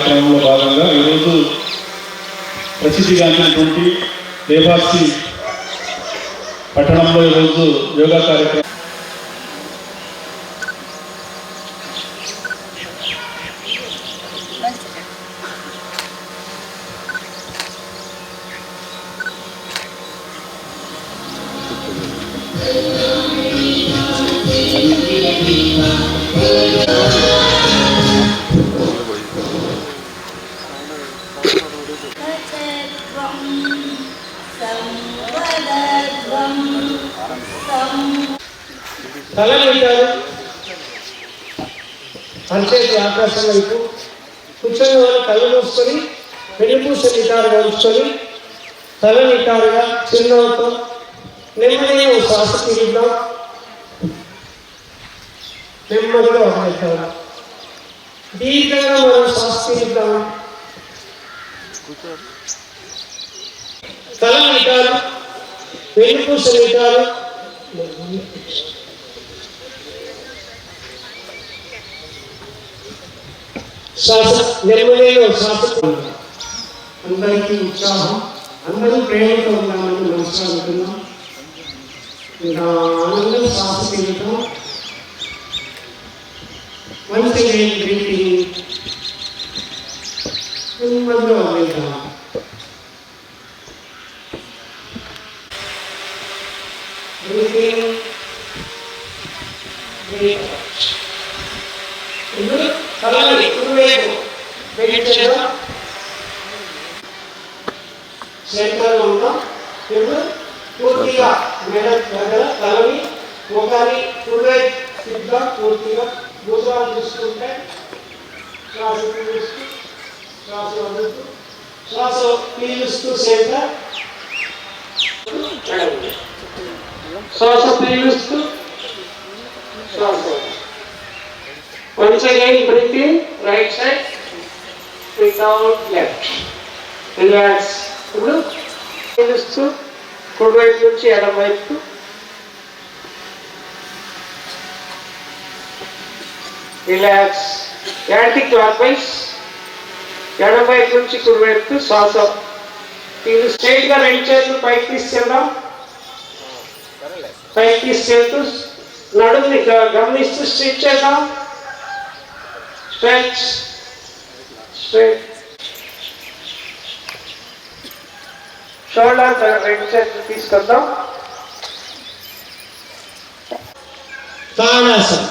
కార్యక్రమంలో భాగంగా ఈరోజు ప్రసిద్ధిగాంచినటువంటి దేవాసి పట్టణంలో ఈరోజు యోగా కార్యక్రమం. సచత్వం తల పెట్టారు. పంచేతి ఆకాశం వైపు కూర్చొని వాళ్ళు కళ్ళు మూసుకొని వెనుపూస నిటారుగా ఉంచుకొని తల నిటారుగా చిరునవ్వుతో నెమ్మదిగా శ్వాస తీరుద్దాం. నెమ్మదిగా వదిలేద్దాం దీర్ఘంగా మనం శ్వాస తీరుద్దాం. తల నిటారు వెనుపూస నిటారు శ్వాస నెమ్మదిగా శ్వాస అందరికీ ఉత్సాహం అందరూ ప్రేమతో ఉన్నామని మనసులో అనుకున్నాం ఇంకా ఆనందం శ్వాస తిరుగుతాం మంచి బ్రీతింగ్ నెమ్మదిగా వదిలేద్దాం బ్రీతింగ్ బ్రీత్ కుడివైపు వెయిట్ సెంటర్లో ఉంటాం. ఇప్పుడు పూర్తిగా మెడ దగ్గర తలని ముఖాన్ని కుడివైపు సిద్ధంగా పూర్తిగా చూసుకుంటే శ్వాస పీలుస్తూ శ్వాస వదులుతూ శ్వాస పీలుస్తూ సెంటర్ శ్వాస పీలుస్తూ శ్వాస వదులుతూ. Once again, breathe in, right side, breathe out, left. Relax. ఇప్పుడు పీలుస్తూ కుడి వైపు నుంచి ఎడమ వైపు. రిలాక్స్ యాంటీ క్లాక్ వైజ్ ఎడమ వైపు నుంచి కుడి వైపు శ్వాస. ఇది స్ట్రైట్గా రెండు చేతులు పైకి తీసుకెళ్దాం. పైకి తీసుకెళ్తూ నడుముని గమనిస్తూ స్ట్రెచ్ చేద్దాం. స్ట్రెచ్ స్ట్రెచ్ షోల్డర్ రెండు చేతులు తీసుకొద్దాం. తాడాసనం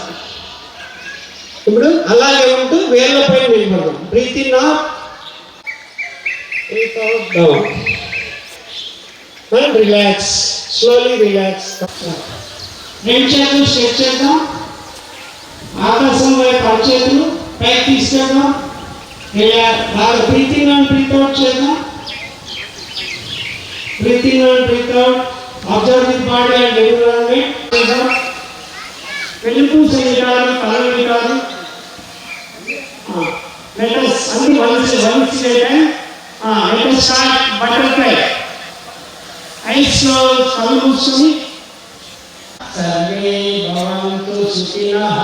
ఇప్పుడు అలాగే ఉంటూ వేళ్ళపై నిలబడదాం. Breathe in breathe out down and relax slowly relax రెండు చేతులు స్ట్రెచ్ చేద్దాం ఆకాశం వైపు అరచేతులు. పైకి తీసుకెళ్దాం ఇలా బాగా breathe in and breathe out చేద్దాం breathe in and breathe out observe the body and environment చేద్దాం వెలుపు శరీరాలు తల వింటారు లెటస్ అన్ని once once let's start butterfly ఐస్లో కళ్ళు మూసుకొని. సర్వే భవంతు సుఖినః.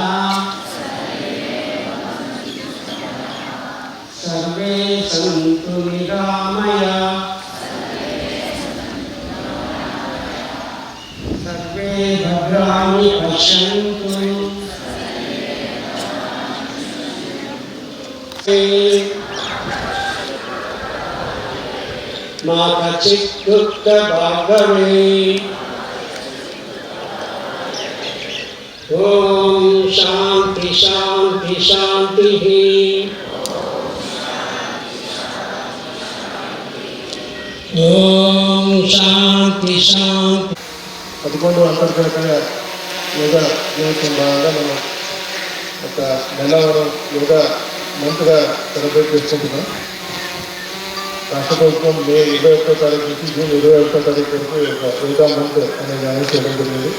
Om Shanti Shanti Shanti Om Shanti Shanti. Om Shanti Shanti Om Shanti Shanti yoga దినోత్సవం భాగంగా మనం ఒక నెలవారం యోగా మంత్గా సెలబ్రేట్ చేసుకుంటున్నాం. రాష్ట్ర ప్రభుత్వం మే ఇరవై ఒకటో తారీఖు నుంచి జూన్ ఇరవై ఒకటో తారీఖు వరకు ఒక యోగా మంత్ అనేది అనౌన్స్ చేయడం జరిగింది.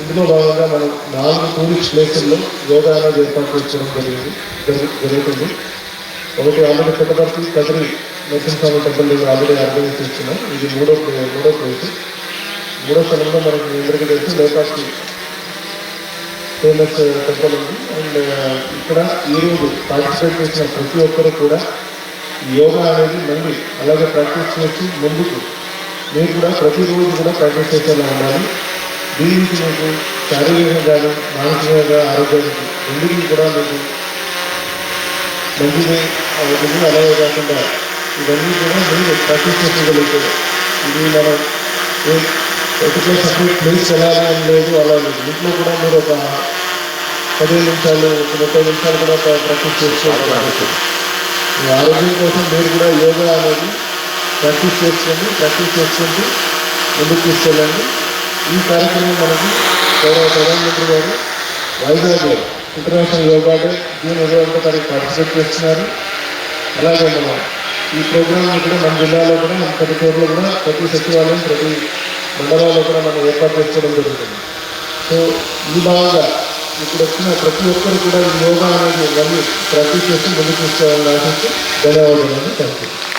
ఇందులో భాగంగా మనం నాలుగు టూరిస్ట్ ప్లేసుల్లో యోగా అనేది ఏర్పాటు చేయడం జరిగింది. జరుగుతుంది. ఒకటి ఆల్రెడీ పుట్టపర్తి కదిరి నరసింహస్వామి టెంపుల్ దగ్గర ఆల్రెడీ ఆర్గనైజ్ చేస్తున్నాం. ఇది మూడో మూడో ప్లేస్. మూడో స్థలంలో మనకి అందరికీ తెలిసి లేపాక్షి ఫేమస్ టెంపుల్ ఉంది. అండ్ ఇక్కడ ఈరోజు పార్టిసిపేట్ చేసిన ప్రతి ఒక్కరు కూడా యోగా అనేది మళ్ళీ అలాగే ప్రాక్టీస్ చేసి ముందుకు మీరు కూడా ప్రతిరోజు కూడా ప్రాక్టీస్ చేసేలా ఉండాలి. దీనికి మీకు శారీరకంగా కానీ మానసికంగా ఆరోగ్యానికి రెండింటికి కూడా మీకు మంచిది అవుతుంది. అలాగే కాకుండా ఇవన్నీ కూడా మీరు ప్రాక్టీస్ చేసుకోగలుగుతారు ఇది మనం పర్టికులర్ సపరేట్ ప్లేస్ వెళ్ళాలి అని లేదు అలా లేదు. ఇంట్లో కూడా మీరు ఒక పదిహేను నిమిషాలు ఒక ముప్పై నిమిషాలు కూడా ప్రా- ప్రాక్టీస్ చేసుకోవచ్చు మీ ఆరోగ్యం కోసం మీరు కూడా యోగా అనేది ప్రాక్టీస్ చేసుకోండి ప్రాక్టీస్ చేసుకుంటూ ముందుకు తీసుకెళ్ళండి. ఈ కార్యక్రమం మనకి గౌరవ ప్రధానమంత్రి గారు వైజాగ్లో ఇంటర్నేషనల్ యోగా డే జూన్ ఇరవై ఒకటో తారీఖు పార్టిసిపేట్ చేస్తున్నారు. అలాగే మనం ఈ ప్రోగ్రామ్ కూడా మన జిల్లాలో కూడా మన ప్రతి చోట్ల కూడా ప్రతి సచివాలయం ప్రతి మండలాల్లో కూడా మనం ఏర్పాటు చేసుకోవడం జరుగుతుంది. సో ఈ భాగంగా ఇప్పుడు వచ్చిన ప్రతి ఒక్కరు కూడా ఈ యోగా అనేది మళ్ళీ ప్రాక్టీస్ చేసి ముందుకు తీసుకోవాలని ఆశిస్తూ ధన్యవాదాలు థ్యాంక్ యూ